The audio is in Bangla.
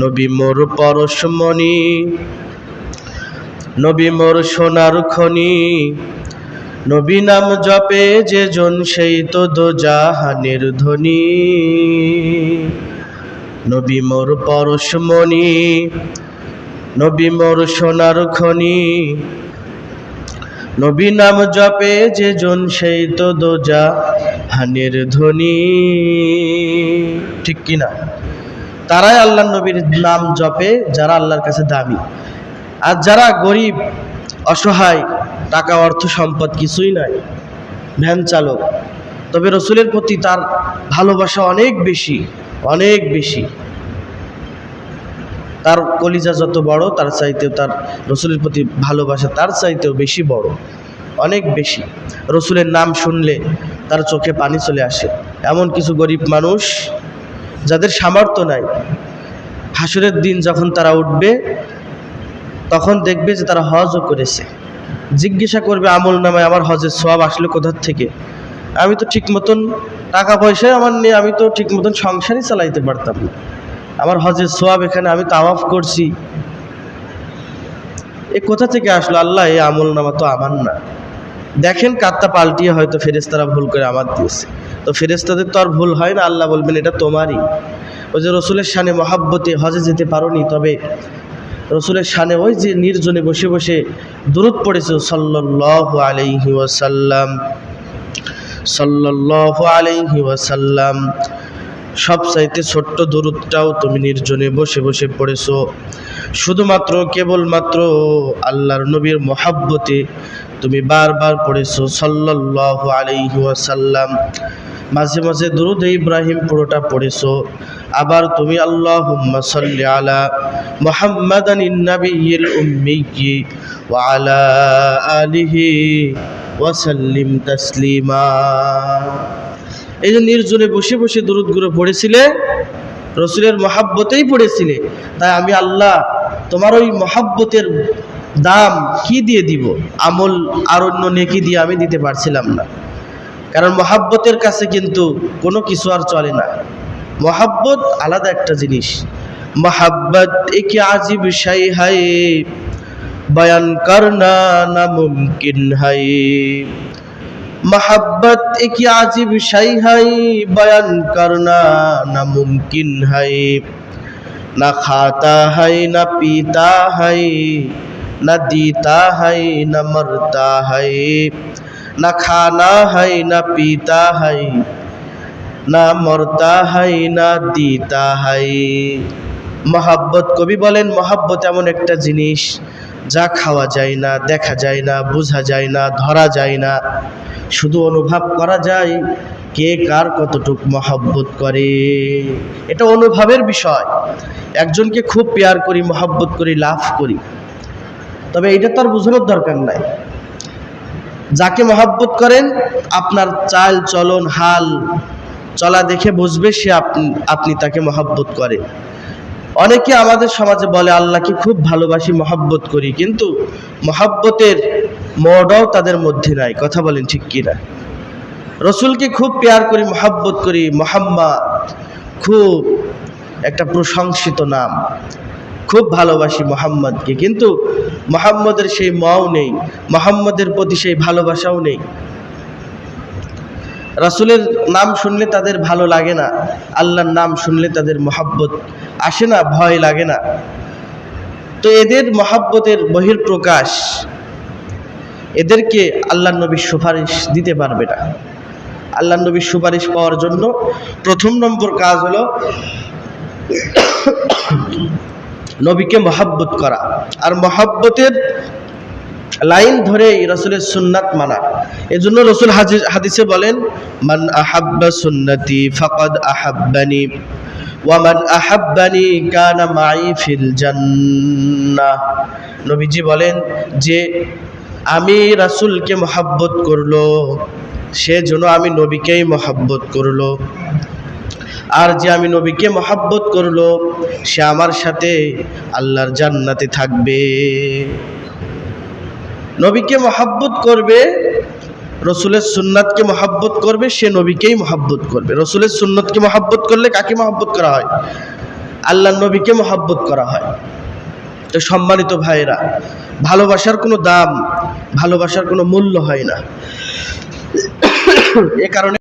নবী মোর পরশমণি নবী মোর সোনার খনি। নবী নাম জপে যে জন সেই তো দো জাহানের ধ্বনি। নবী মোর পরশমণি নবী মোর সোনার খনি। নবী নাম জপে যে জন সেই তো দো জাহানের ধ্বনি। ঠিক কিনা? তারাই আল্লাহ নবীর নাম জপে, যারা আল্লাহর কাছে দামি। আর যারা গরিব, অসহায়, টাকা, অর্থ, সম্পদ কিছুই নাই ভ্যান চালক। তবে রসুলের প্রতি তার ভালোবাসা অনেক বেশি অনেক বেশি। তার কলিজা যত বড়, তার চাইতেও তার রসুলের প্রতি ভালোবাসা তার চাইতেও বেশি বড়, অনেক বেশি। রসুলের নাম শুনলে তার চোখে পানি চলে আসে। এমন কিছু গরিব মানুষ যাদের সামর্থ্য নাই। হাসুরের দিন যখন তারা উঠবে, তখন দেখবে যে তারা হজও করেছে। জিজ্ঞাসা করবে, আমল নামায় আমার হজের সব আসলে কোথার থেকে? আমি তো ঠিক মতন টাকা পয়সায় আমার নেই আমি তো ঠিক মতন সংসারই চালাইতে পারতাম আমার হজের সোয়াব এখানে আমি তাওয়াফ করছি। এ কোথা থেকে আসলো? আল্লাহ, এই আমল নামা তো আমার না। দেখেন কাত্তা পাল্টিয়ে হয়তো ফেরেস্তারা ভুল করে আমার দিয়েছে। তো ফেরেস্তাদের তো আর ভুল হয় না, আল্লাহ বলবেন এটা তোমারই। ওই যে রসুলের সানে মহাব্বতে হজে যেতে পারোনি, তবে রসুলের সানে ওই যে নির্জনে বসে বসে দূরত পড়েছে সাল্লাহ আলাইহি ওয়াসাল্লাম সাল্লাহ আলাইহি ওয়াসাল্লাম। সব চাইতে ছোট্ট দূরত্বটাও তুমি নির্জনে বসে বসে পড়েছো। শুধুমাত্র, কেবলমাত্র আল্লাহর নবীর মহাব্বতে তুমি বারবার পড়েছো সাল্লাহ আলাইহি ওয়াসাল্লাম। মাঝে মাঝে দুরুদ ইব্রাহিম পুরোটা পড়েছো। আবার তুমি আল্লাহ সাল্লি আলা মোহাম্মদান নবীল উম্মিকি ওয়া আলা আলিহি ওয়াসাল্লিম তাসলিমা। এই যে নির্জনে বসে বসে দরুদগুলো পড়েছিলে, রসুলের মহাব্বতেই পড়েছিলে। তাই আমি আল্লাহ তোমার ওই মহাব্বতের দাম কি দিয়ে দিব? আমল আর অন্য নেকি দিয়ে আমি দিতে পারছিলাম না। কারণ মহাব্বতের কাছে কিন্তু কোনো কিছু আর চলে না। মহাব্বত আলাদা একটা জিনিস। মহাব্বত একে আজিব বিষয় হাই বয়ান কর না মুমকিন হাই মহাব্বত একে আজিব বিষয় হাই বয়ান করনা না মুমকিন হাই না খাতা হাই না পিতা হাই না دیتا হাই না مرتا হাই না খানা হাই না পিতা হাই না মরতা হাই না দিতা হাই মহাব্বত, কবি বলেন, মহাব্বত এমন একটা জিনিস, যা খাওয়া যায় না, দেখা যায় না, বোঝা যায় না, ধরা যায় না। শুধু অনুভব করা যায়, কে কার কতটুক মহাব্বত করে। এটা অনুভবের বিষয়। একজনকে খুব পেয়ার করি, মহাব্বত করি, লাভ করি। তবে এটা তো আর বোঝানোর দরকার নাই। যাকে মহাব্বত করেন, আপনার চাল, চলন, হাল, চলা দেখে বুঝবে সে আপনি আপনি তাকে মহাব্বত করে। অনেকে আমাদের সমাজে বলে, আল্লাহকে খুব ভালোবাসি, মহাব্বত করি। কিন্তু মহাব্বতের মোড়ও তাদের মধ্যে নাই। কথা বলেন ঠিক কিনা? রসুলকে খুব পেয়ার করি, মহাব্বত করি। মোহাম্মদ খুব একটা প্রশংসিত নাম। খুব ভালোবাসি মোহাম্মদকে, কিন্তু মোহাম্মদের সেই মাও নেই, মোহাম্মদের প্রতি সেই ভালোবাসাও নেই। রাসুলের নাম শুনলে তাদের ভালো লাগে না, আল্লাহর নাম শুনলে তাদের মহাব্বত আসে না, ভয় লাগে না। তো এদের মহাব্বতের বহির প্রকাশ এদেরকে আল্লাহ নবীর সুপারিশ দিতে পারবে না। আল্লাহ নবীর সুপারিশ পাওয়ার জন্য প্রথম নম্বর কাজ হলো নবীকে মহাব্বত করা। আর মহাব্বতের লাইন ধরে রসুলের সুন্নাত মানা। এজন্য রসুল হাদিসে বলেন, মান আহাব্বা সুন্নতি ফাকাদ আহাব্বানি ওয়ামান আহাব্বানি কানা মাই ফিল জান্নাহ। নবীজি বলেন যে, আমি রাসূলকে মহাব্বত করল, সে যেন আমি নবীকেই মহাব্বত করল। আর যে আমি নবীকে মহাব্বত করল, সে আমার সাথে আল্লাহর জান্নাতে থাকবে। নবীকে মহাব্বত করবে, রসুলের সুন্নাতকে মহাব্বত করবে, সে নবীকেই মহাব্বত করবে। রসুলের সুন্নতকে মহাব্বত করলে কাকে মহাব্বত করা হয়? আল্লাহ নবীকে মহাব্বত করা হয়। তো সম্মানিত ভাইরা ভালোবাসার কোনো দাম, ভালোবাসার কোনো মূল্য হয় না। এ কারণে